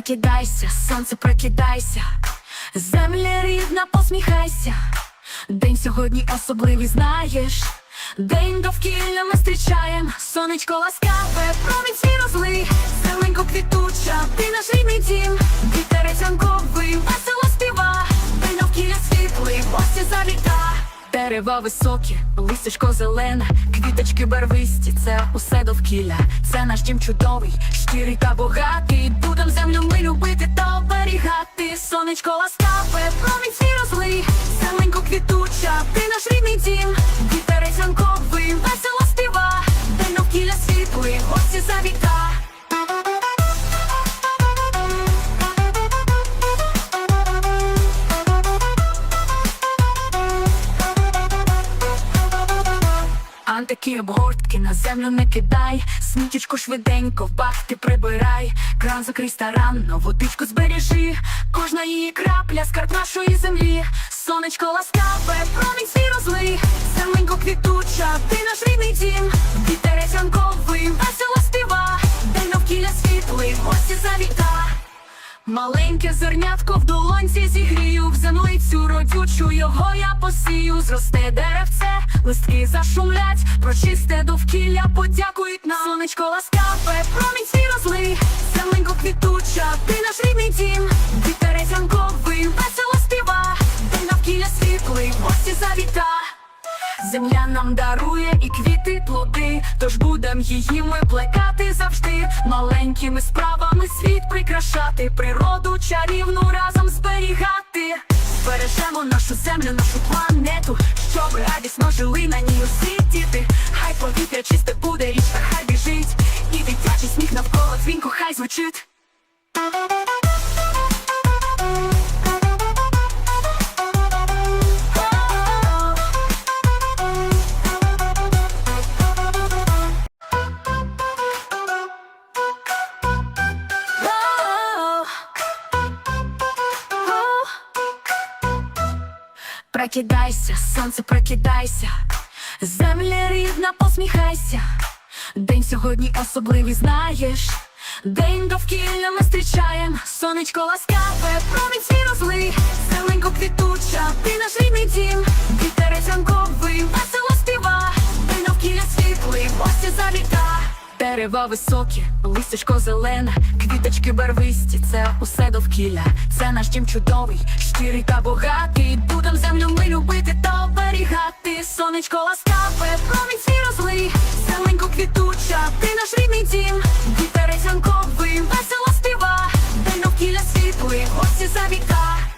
Прокидайся, сонце прокидайся, земля рідна, посміхайся. День сьогодні особливий знаєш. День довкілля ми зустрічаєм, сонечко ласкаве, промінь свій розли, зеленько квітуча, ти наш рідний дім, Дерева високі, листочко, зелене, квіточки барвисті, це усе довкілля, це наш дім чудовий, щирий та богатий. Будем землю ми любити та оберігати. Сонечко ласкаве, промінь свій розлий, зеленько квітуча, ти наш рідний дім, Антики обгортки на землю не кидай, смітічку швиденько в бахти прибирай, кран закрий старанно, водичку збережи, кожна її крапля скарб нашої землі, сонечко ласкаве, промінь свій розлий, зеленько квітуча, ти наш рідний дім, Маленьке зернятко в долонці зігрію, в землицю родючу його я посію, зросте деревце, листки зашумлять, про чисте довкілля подякують нам. Сонечко ласкаве, промінь свій розлий, зеленько квітуча, ти наш рідний дім, вітерець ранковий, весело співа, день навкілля світлий, гості завіта. Земля нам дарує і квіти, плоди, тож будем її ми плекати завжди, маленькими справами світ прикрашати, природу чарівну разом зберігати. Збережемо нашу землю, нашу планету, щоб радісно жили на ній усі діти. Хай повітря чисте буде, річка хай біжить, і дитячий сміх навколо дзвінку хай звучить. Прокидайся, сонце прокидайся, земля рідна, посміхайся. День сьогодні особливий знаєш. День довкілля ми зустрічаєм, сонечко ласкаве, промінь свій розлий, зеленько квітуча, ти наш рідний дім, вітерець ранковий, весело співа, день довкілля світлий, гості завіта. Дерева високі, листячко зелене, квіточки барвисті, це усе довкілля, це наш дім чудовий, щирий та богатий. Сонечко ласкаве, промінь свій розли, Зеленько квітуча, ти наш рідний дім, Вітерець ранковий, весело співа, День навкіля світли, гості за віка.